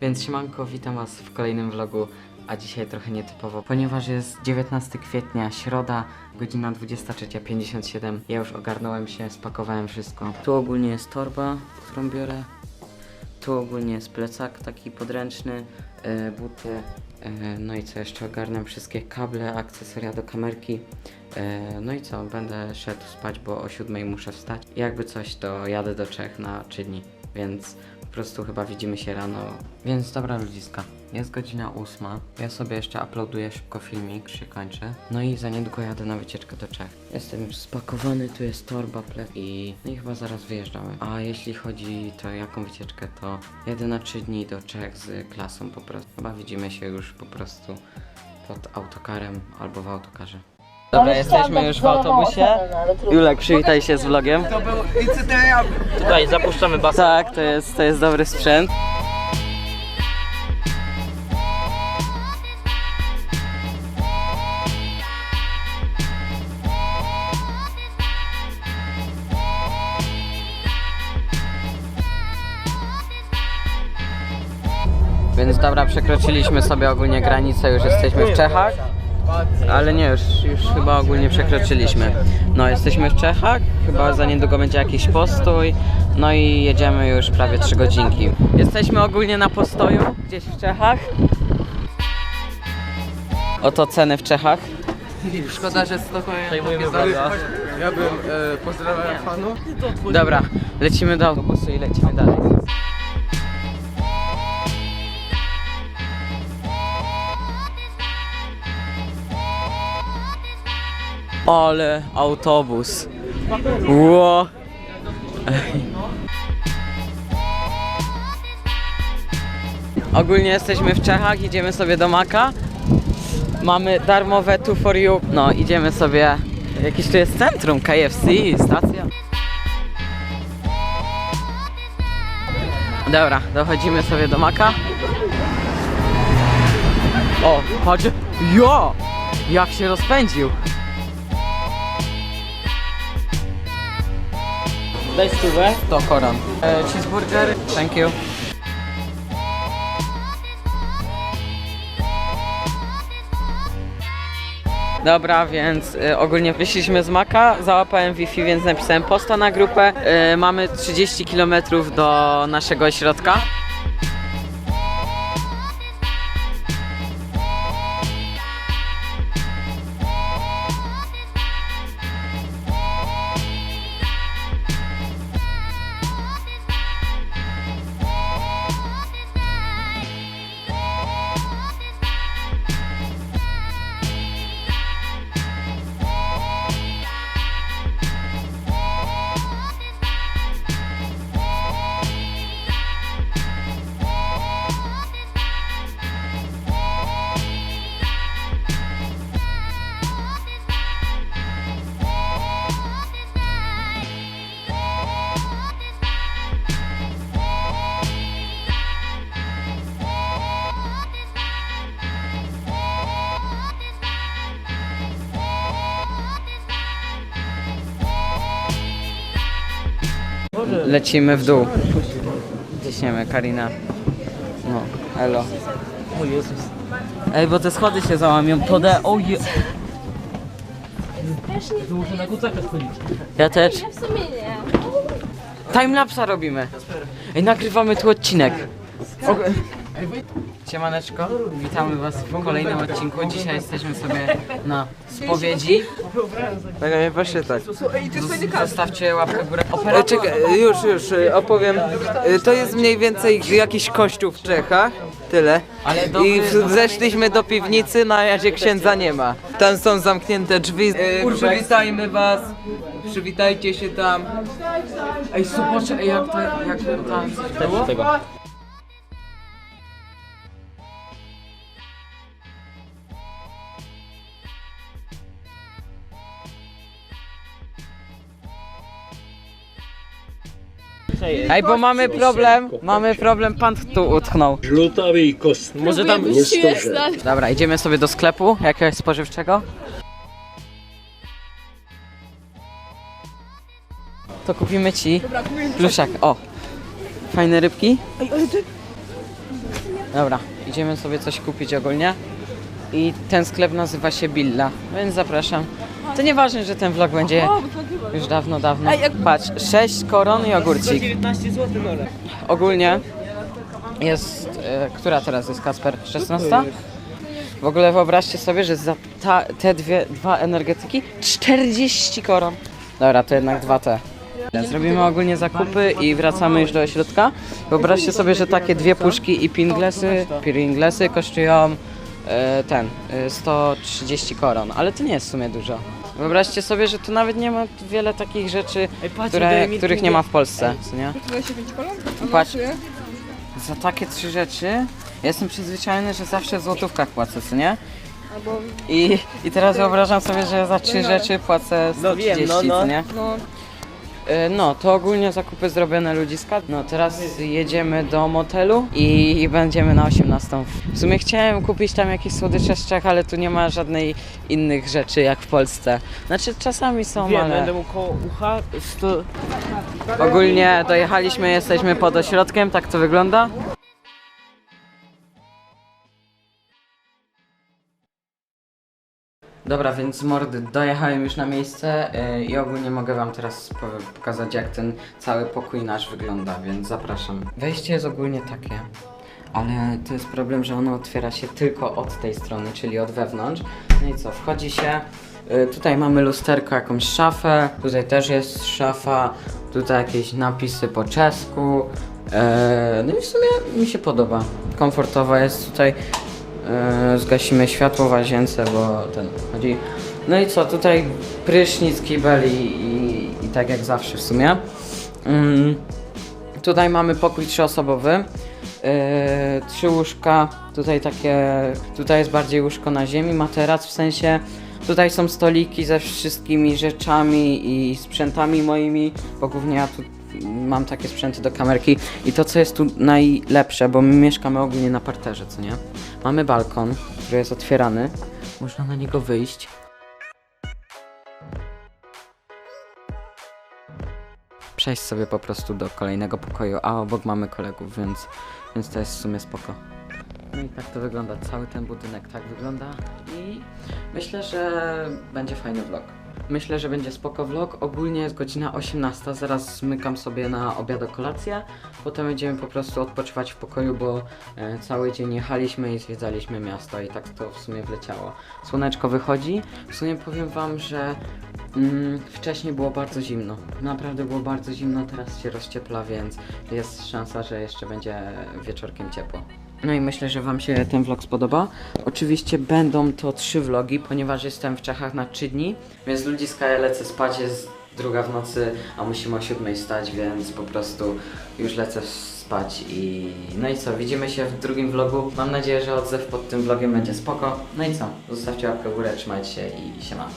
Więc siemanko, witam was w kolejnym vlogu, a dzisiaj trochę nietypowo, ponieważ jest 19 kwietnia, środa, godzina 23.57. Ja już ogarnąłem się, spakowałem wszystko. Tu ogólnie jest torba, którą biorę. Tu ogólnie jest plecak taki podręczny, e, buty, e, no i co jeszcze ogarnę wszystkie kable, akcesoria do kamerki. E, no i co, będę szedł spać, bo o 7 muszę wstać. Jakby coś, to jadę do Czech na 3 dni, więc prostu chyba widzimy się rano. Więc dobra ludziska, jest godzina 8. Ja sobie jeszcze uploaduję szybko filmik, się kończy. No i za niedługo jadę na wycieczkę do Czech. Jestem już spakowany, tu jest torba, plec i, no i chyba zaraz wyjeżdżamy. A jeśli chodzi to jaką wycieczkę, to jadę na 3 dni do Czech z klasą po prostu. Chyba widzimy się już po prostu pod autokarem albo w autokarze. Dobra, jesteśmy już w autobusie. Julek, przywitaj się z vlogiem. To był incydent. Tutaj zapuszczamy basen. Tak, to jest, to jest dobry sprzęt. Więc dobra, przekroczyliśmy sobie ogólnie granicę, już jesteśmy w Czechach. Ale nie, już, już chyba ogólnie przekroczyliśmy. No, jesteśmy w Czechach, chyba za niedługo będzie jakiś postój. No i jedziemy już prawie 3 godzinki. Jesteśmy ogólnie na postoju, gdzieś w Czechach. Oto ceny w Czechach. Szkoda, że Stockholm Przejmujemy vloga. Ja bym e, pozdrawiam fanów. Dobra, lecimy do autobusu i lecimy dalej. Ale autobus. Ło. Ogólnie jesteśmy w Czechach, idziemy sobie do Maka. Mamy darmowe 2 for you. No, idziemy sobie. Jakieś tu jest centrum, KFC, stacja. Dobra, dochodzimy sobie do Maka. O, patrz. Jo! Jak się rozpędził. Daj stówę. To koron. E, cheeseburger, thank you. Dobra, więc y, ogólnie wyszliśmy z Maka, załapałem Wi-Fi, więc napisałem posta na grupę. Y, mamy 30 km do naszego ośrodka. Lecimy w dół. Ciśniemy, Karina. No, elo. O Jezus. Ej, bo te schody się załamią, to de... O je... To muszę na kucaka schodzić. Ja też. Ja w sumie nie. Timelapsa robimy. Ej, nagrywamy tu odcinek. Siemaneczko, witamy was w kolejnym odcinku. Dzisiaj jesteśmy sobie na spowiedzi. Tak, nie właśnie tak. Zostawcie łapkę w górę. E, Operator. czekaj, już, już e, opowiem. E, To jest mniej więcej jakiś kościół w Czechach. Tyle. Ale dobry- I w- zeszliśmy do piwnicy, na razie księdza nie ma. Tam są zamknięte drzwi. E, przywitajmy was. Przywitajcie się tam. Ej, zobacz, ej, jak to, jak to tam coś było? Ej, bo mamy problem, mamy problem, pan tu utknął. Żlutawy i kostny. Może tam... Nie. Dobra, idziemy sobie do sklepu jakiegoś spożywczego. To kupimy ci pluszak. O, fajne rybki. Dobra, idziemy sobie coś kupić ogólnie. I ten sklep nazywa się Billa, więc zapraszam. To nieważne, że ten vlog będzie już dawno, dawno. Patrz, 6 koron i ogórcik. 19 zł nole. Ogólnie jest. E, która teraz jest Kasper? 16? W ogóle wyobraźcie sobie, że za ta, te dwie, dwa energetyki 40 koron. Dobra, to jednak dwa te. Zrobimy ogólnie zakupy i wracamy już do ośrodka. Wyobraźcie sobie, że takie dwie puszki i pinglesy, pinglesy kosztują e, ten e, 130 koron, ale to nie jest w sumie dużo. Wyobraźcie sobie, że tu nawet nie ma wiele takich rzeczy, które, których nie ma w Polsce, co nie? 25 kolon? A Patrz. Za takie trzy rzeczy ja jestem przyzwyczajony, że zawsze w złotówkach płacę, co nie? Albo, I, I teraz wyobrażam sobie, że za trzy rzeczy płacę 130, No wiem, no, no. co nie? no, No, to ogólnie zakupy zrobione ludziska. No, teraz jedziemy do motelu i, będziemy na 18. W sumie chciałem kupić tam jakieś słodycze z Czech, ale tu nie ma żadnej innych rzeczy jak w Polsce. Znaczy czasami są, Wiem, ale... będę mu koło ucha 100... Ogólnie dojechaliśmy, jesteśmy pod ośrodkiem, tak to wygląda. Dobra, więc mordy, dojechałem już na miejsce yy, i ogólnie mogę wam teraz po- pokazać jak ten cały pokój nasz wygląda, więc zapraszam. Wejście jest ogólnie takie, ale to jest problem, że ono otwiera się tylko od tej strony, czyli od wewnątrz. No i co, wchodzi się, yy, tutaj mamy lusterko, jakąś szafę, tutaj też jest szafa, tutaj jakieś napisy po czesku. Yy, no i w sumie mi się podoba. Komfortowa jest tutaj. Yy, zgasimy światło w łazience, bo ten chodzi. No i co, tutaj prysznic, kibel i, i, i tak jak zawsze w sumie. Mm, tutaj mamy pokój trzyosobowy. Yy, trzy łóżka, tutaj takie, tutaj jest bardziej łóżko na ziemi, materac w sensie. Tutaj są stoliki ze wszystkimi rzeczami i sprzętami moimi, bo głównie ja tu mam takie sprzęty do kamerki. I to, co jest tu najlepsze, bo my mieszkamy ogólnie na parterze, co nie? Mamy balkon, który jest otwierany. Można na niego wyjść. Przejść sobie po prostu do kolejnego pokoju, a obok mamy kolegów, więc, więc to jest w sumie spoko. No i tak to wygląda, cały ten budynek tak wygląda i myślę, że będzie fajny vlog. Myślę, że będzie spoko vlog. Ogólnie jest godzina 18, zaraz zmykam sobie na obiad o kolację. Potem będziemy po prostu odpoczywać w pokoju, bo e, cały dzień jechaliśmy i zwiedzaliśmy miasto i tak to w sumie wleciało. Słoneczko wychodzi. W sumie powiem wam, że mm, wcześniej było bardzo zimno. Naprawdę było bardzo zimno, teraz się rozciepla, więc jest szansa, że jeszcze będzie wieczorkiem ciepło. No i myślę, że Wam się ten vlog spodoba. Oczywiście będą to trzy vlogi, ponieważ jestem w Czechach na trzy dni, więc ludziska ja lecę spać, jest druga w nocy, a musimy o siódmej stać, więc po prostu już lecę spać i no i co, widzimy się w drugim vlogu. Mam nadzieję, że odzew pod tym vlogiem będzie spoko. No i co, zostawcie łapkę w górę, trzymajcie się i siema.